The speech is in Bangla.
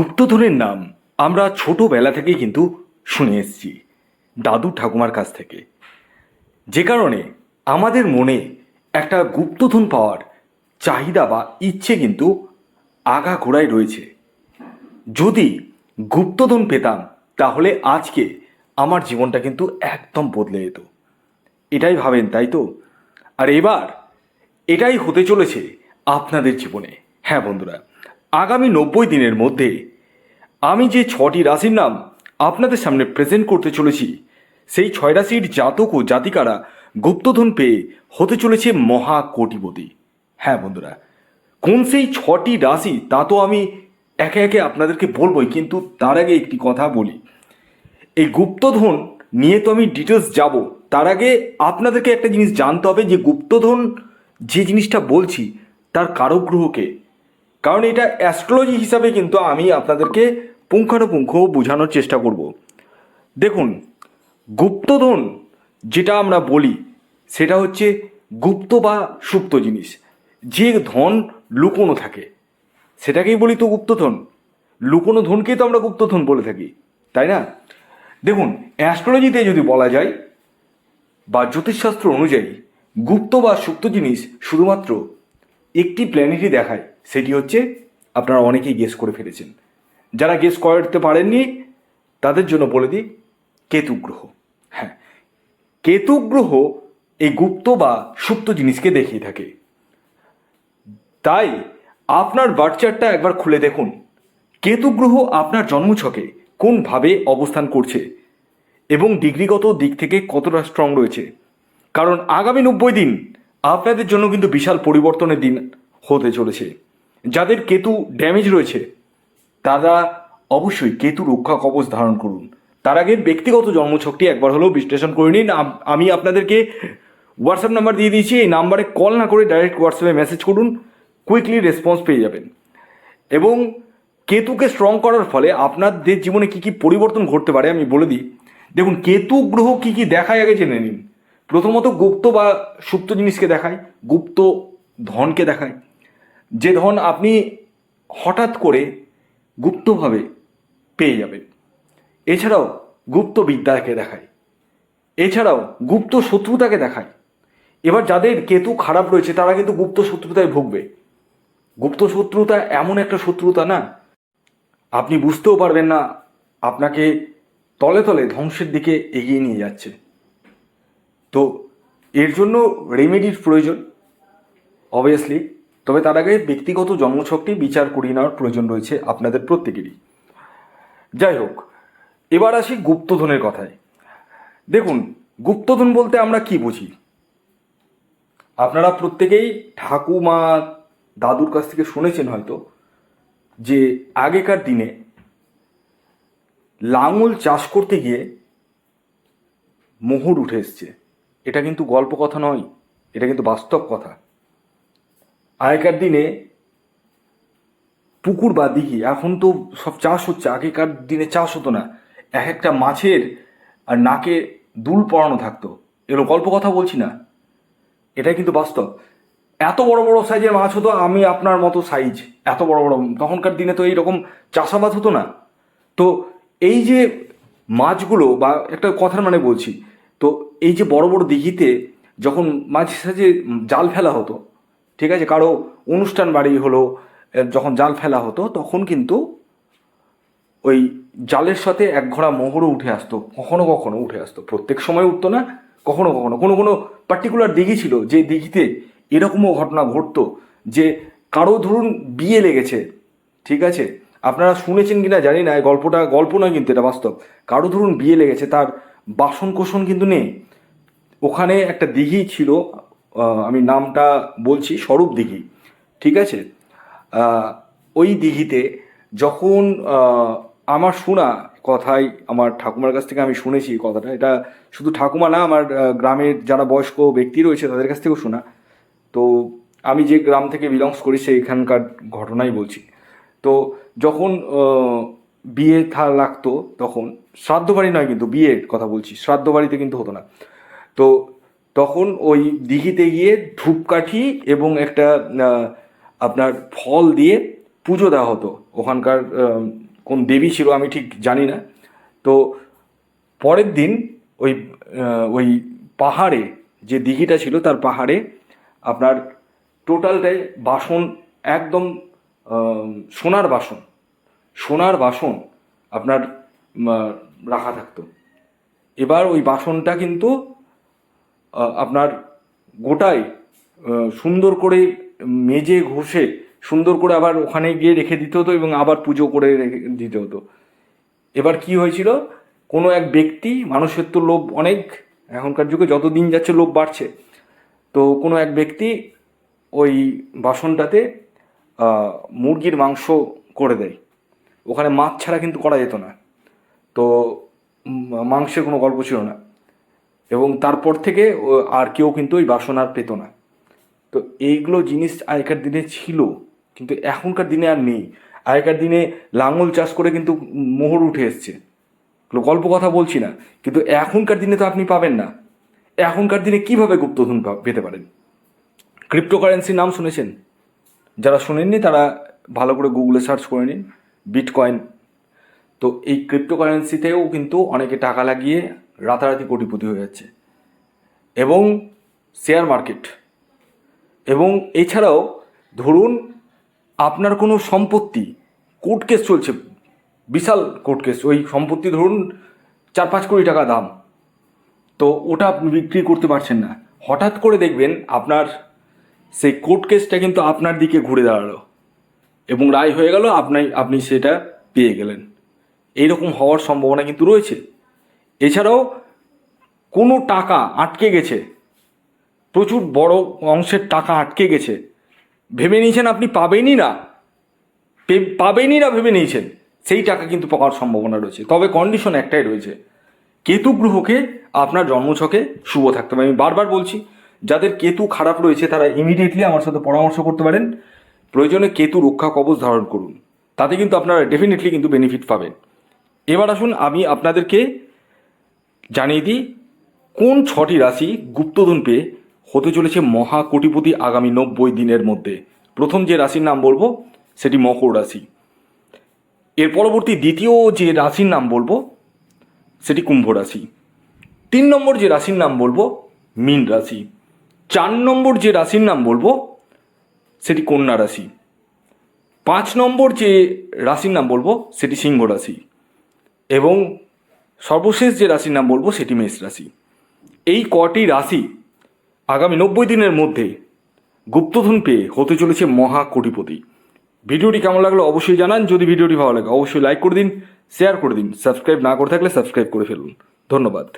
গুপ্তধনের নাম আমরা ছোটোবেলা থেকেই কিন্তু শুনে এসছি, দাদু ঠাকুমার কাছ থেকে। যে কারণে আমাদের মনে একটা গুপ্তধন পাওয়ার চাহিদা বা ইচ্ছে কিন্তু আগা ঘোড়ায় রয়েছে। যদি গুপ্তধন পেতাম, তাহলে আজকে আমার জীবনটা কিন্তু একদম বদলে যেত। এটাই ভাবেন, তাই তো? আর এবার এটাই হতে চলেছে আপনাদের জীবনে। হ্যাঁ বন্ধুরা, আগামী নব্বই দিনের মধ্যে আমি যে ছটি রাশির নাম আপনাদের সামনে প্রেজেন্ট করতে চলেছি, সেই ছয় রাশির জাতক ও জাতিকারা গুপ্তধন পেয়ে হতে চলেছে মহা কোটিপতি হ্যাঁ বন্ধুরা, কোন সেই ছটি রাশি তা তো আমি একে একে আপনাদেরকে বলবোই, কিন্তু তার আগে একটি কথা বলি। এই গুপ্তধন নিয়ে তো আমি ডিটেলস যাব। তার আগে আপনাদেরকে একটা জিনিস জানতে হবে যে গুপ্তধন যে জিনিসটা বলছি, তার কারক গ্রহকে। কারণ এটা অ্যাস্ট্রোলজি হিসাবে কিন্তু আমি আপনাদেরকে পুঙ্খানুপুঙ্খ বোঝানোর চেষ্টা করব। দেখুন, গুপ্তধন যেটা আমরা বলি, সেটা হচ্ছে গুপ্ত বা সুপ্ত জিনিস। যে ধন লুকোনো থাকে, সেটাকেই বলি তো গুপ্তধন। লুকোনো ধনকেই তো আমরা গুপ্তধন বলে থাকি, তাই না? দেখুন অ্যাস্ট্রোলজিতে যদি বলা যায়, বা জ্যোতিষশাস্ত্র অনুযায়ী, গুপ্ত বা সুপ্ত জিনিস শুধুমাত্র একটি প্ল্যানেটই দেখায়, সেটি হচ্ছে আপনারা অনেকেই গেস করে ফেলেছেন। যারা গেস করতে পারেননি, তাদের জন্য বলে দিই, কেতু গ্রহ। হ্যাঁ কেতু গ্রহ এই গুপ্ত বা সুপ্ত জিনিসকে দেখিয়ে থাকে। তাই আপনার বার্চারটা একবার খুলে দেখুন। কেতু গ্রহ আপনার জন্মছকে কোনভাবে অবস্থান করছে এবং ডিগ্রিগত দিক থেকে কতটা স্ট্রং রয়েছে। কারণ আগামী নব্বই দিন আপনাদের জন্য কিন্তু বিশাল পরিবর্তনের দিন হতে চলেছে। যাদের কেতু ড্যামেজ রয়েছে তারা অবশ্যই কেতু রক্ষা কবচ ধারণ করুন। তার আগে ব্যক্তিগত জন্মছকটি একবার হলেও বিশ্লেষণ করে নিন। আমি আপনাদেরকে হোয়াটসঅ্যাপ নাম্বার দিয়ে দিয়েছি। এই নাম্বারে কল না করে ডাইরেক্ট হোয়াটসঅ্যাপে মেসেজ করুন। কুইকলি রেসপন্স পেয়ে যাবেন। এবং কেতুকে স্ট্রং করার ফলে আপনাদের জীবনে কি কি পরিবর্তন ঘটতে পারে আমি বলে দিই। দেখুন, কেতু গ্রহ কি কি দেখায় আগে জেনে নিন। প্রথমত গুপ্ত বা সুপ্ত জিনিসকে দেখায়, গুপ্ত ধনকে দেখায়। যে ধন আপনি হঠাৎ করে গুপ্তভাবে পেয়ে যাবেন এছাড়াও গুপ্ত বিদ্যাকে দেখায়। এছাড়াও গুপ্ত শত্রুতাকে দেখায়। এবার যাদের কেতু খারাপ রয়েছে, তারা কিন্তু গুপ্ত শত্রুতায় ভুগবে। গুপ্ত শত্রুতা এমন একটা শত্রুতা না, আপনি বুঝতেও পারবেন না, আপনাকে তলে তলে ধ্বংসের দিকে এগিয়ে নিয়ে যাচ্ছে। তো এর জন্য রেমেডির প্রয়োজন অবভিয়াসলি তবে তার আগে ব্যক্তিগত জন্মছকটি বিচার করিয়ে নেওয়ার প্রয়োজন রয়েছে আপনাদের প্রত্যেকেরই। যাই হোক, এবার আসি গুপ্তধনের কথায়। দেখুন, গুপ্তধন বলতে আমরা কি বুঝি? আপনারা প্রত্যেকেই ঠাকুমা দাদুর কাছ থেকে শুনেছেন হয়তো যে আগেকার দিনে লাঙল চাষ করতে গিয়ে মোহর উঠে এসছে। এটা কিন্তু গল্প কথা নয়, এটা কিন্তু বাস্তব কথা। আগেকার দিনে পুকুর বা দিঘি, এখন তো সব চাষ হচ্ছে, আগেকার দিনে চাষ হতো না। এক একটা মাছের আর নাকে দুল পড়ানো থাকতো। এগুলো গল্প কথা বলছি না। এটাই কিন্তু বাস্তব। এত বড় বড় সাইজের মাছ হতো, আমি আপনার মতো সাইজ এত বড় বড়। তখনকার দিনে তো এইরকম চাষাবাদ হতো না। তো এই যে মাছগুলো বা একটা কথার মানে বলছি, তো এই যে বড় বড় দিঘিতে যখন মাঝে সাঝে জাল ফেলা হতো ঠিক আছে? কারও অনুষ্ঠান বাড়ি হলো যখন জাল ফেলা হতো, তখন কিন্তু ওই জালের সাথে এক ঘোড়া মোহরও উঠে আসতো, কখনো কখনো উঠে আসতো। প্রত্যেক সময় উঠতো না, কখনো কখনো। কোনো কোনো পার্টিকুলার দিঘি ছিল, যে দিঘিতে এরকমও ঘটনা ঘটতো যে কারও ধরুন বিয়ে লেগেছে, ঠিক আছে? আপনারা শুনেছেন কিনা জানি না গল্পটা, গল্প নয় কিন্তু এটা বাস্তব। কারও ধরুন বিয়ে লেগেছে, তার বাসন কোসন কিন্তু নেই। ওখানে একটা দিঘি ছিল আমি নামটা বলছি স্বরূপ দিঘি, ঠিক আছে? ওই দিঘিতে যখন আমার শোনা কথাই আমার ঠাকুমার কাছ থেকে আমি শুনেছি কথাটা, এটা শুধু ঠাকুমা না, আমার গ্রামের যারা বয়স্ক ব্যক্তি রয়েছে তাদের কাছ থেকেও শোনা। তো আমি যে গ্রাম থেকে বিলংস করি সেইখানকার ঘটনাই বলছি। তো যখন বিয়ে থা লাগতো তখন শ্রাদ্ধ বাড়ি নয় কিন্তু বিয়ের কথা বলছি শ্রাদ্ধ বাড়িতে কিন্তু হতো না। তো তখন ওই দিঘিতে গিয়ে ধূপকাঠি এবং একটা আপনার ফল দিয়ে পুজো দেওয়া হতো। ওখানকার কোন দেবী ছিল, আমি ঠিক জানি না। তো পরের দিন ওই ওই পাহাড়ে যে দিঘিটা ছিল, তার পাহাড়ে আপনার টোটালটাই বাসন, একদম সোনার বাসন সোনার বাসন আপনার রাখা থাকতো। এবার ওই বাসনটা কিন্তু আপনার গোটাই সুন্দর করে মেজে ঘষে, সুন্দর করে আবার ওখানে গিয়ে রেখে দিতে হতো এবং আবার পুজো করে রেখে দিতে হতো। এবার কি হয়েছিল? কোনো এক ব্যক্তি, মানুষের তো লোভ অনেক, এখনকার যুগে যত দিন যাচ্ছে লোভ বাড়ছে। তো কোনো এক ব্যক্তি ওই বাসনটাতে মুরগির মাংস করে দেয়। ওখানে মাছ ছাড়া কিন্তু করা যেত না। তো মাংসের কোনো গল্প ছিল না। এবং তারপর থেকে আর কেউ কিন্তু ওই বাসন আর পেত না। তো এইগুলো জিনিস আগেকার দিনে ছিল, কিন্তু এখনকার দিনে আর নেই। আগেকার দিনে লাঙল চাষ করে কিন্তু মোহর উঠে এসছে। গল্প কথা বলছি না, কিন্তু এখনকার দিনে তো আপনি পাবেন না। এখনকার দিনে কীভাবে গুপ্তধন পেতে পারেন? ক্রিপ্টোকারেন্সির নাম শুনেছেন? যারা শোনেননি, তারা ভালো করে গুগলে সার্চ করে নিন, বিটকয়েন। তো এই ক্রিপ্টোকারেন্সিতেও কিন্তু অনেকে টাকা লাগিয়ে রাতারাতি কোটিপতি হয়ে যাচ্ছে। এবং শেয়ার মার্কেট। এবং এছাড়াও ধরুন আপনার কোনো সম্পত্তি, কোর্ট কেস চলছে, বিশাল কোর্ট কেস, ওই সম্পত্তি ধরুন চার পাঁচ কোটি টাকা দাম। তো ওটা আপনি বিক্রি করতে পারছেন না। হঠাৎ করে দেখবেন আপনার সেই কোর্ট কেসটা কিন্তু আপনার দিকে ঘুরে দাঁড়াল। এবং রায় হয়ে গেল, আপনি আপনি সেটা পেয়ে গেলেন। এইরকম হওয়ার সম্ভাবনা কিন্তু রয়েছে। এছাড়াও কোনো টাকা আটকে গেছে, প্রচুর বড় অংশের টাকা আটকে গেছে। ভেবে নিয়েছেন আপনি পাবেনই না। পাবেনই না ভেবে নিয়েছেন। সেই টাকা কিন্তু পাওয়ার সম্ভাবনা রয়েছে। তবে কন্ডিশন একটাই রয়েছে। কেতু গ্রহকে আপনার জন্মছকে শুভ থাকতে হবে। আমি বারবার বলছি, যাদের কেতু খারাপ রয়েছে, তারা ইমিডিয়েটলি আমার সাথে পরামর্শ করতে পারেন। প্রয়োজনে কেতু রক্ষা কবচ ধারণ করুন। তাতে কিন্তু আপনারা ডেফিনেটলি কিন্তু বেনিফিট পাবেন। এবার আসুন, আমি আপনাদেরকে জানিয়ে দিই, কোন ছটি রাশি গুপ্তধন পেয়ে হতে চলেছে মহা কোটিপতি আগামী নব্বই দিনের মধ্যে? প্রথম যে রাশির নাম বলব, সেটি মকর রাশি। এর পরবর্তী দ্বিতীয় যে রাশির নাম বলব, সেটি কুম্ভ রাশি। তিন নম্বর যে রাশির নাম বলব, মীন রাশি। চার নম্বর যে রাশির নাম বলব, সেটি কন্যা রাশি। পাঁচ নম্বর যে রাশির নাম বলব, সেটি সিংহ রাশি। এবং সর্বশেষ যে রাশির নাম বলব সেটি মেষ রাশি। এই কটি রাশি আগামী নব্বই দিনের মধ্যে গুপ্তধন পেয়ে হতে চলেছে মহা কোটিপতি ভিডিওটি কেমন লাগল অবশ্যই জানান। যদি ভিডিওটি ভালো লাগে, অবশ্যই লাইক করে দিন শেয়ার করে দিন। সাবস্ক্রাইব না করে থাকলে সাবস্ক্রাইব করে ফেলুন। ধন্যবাদ।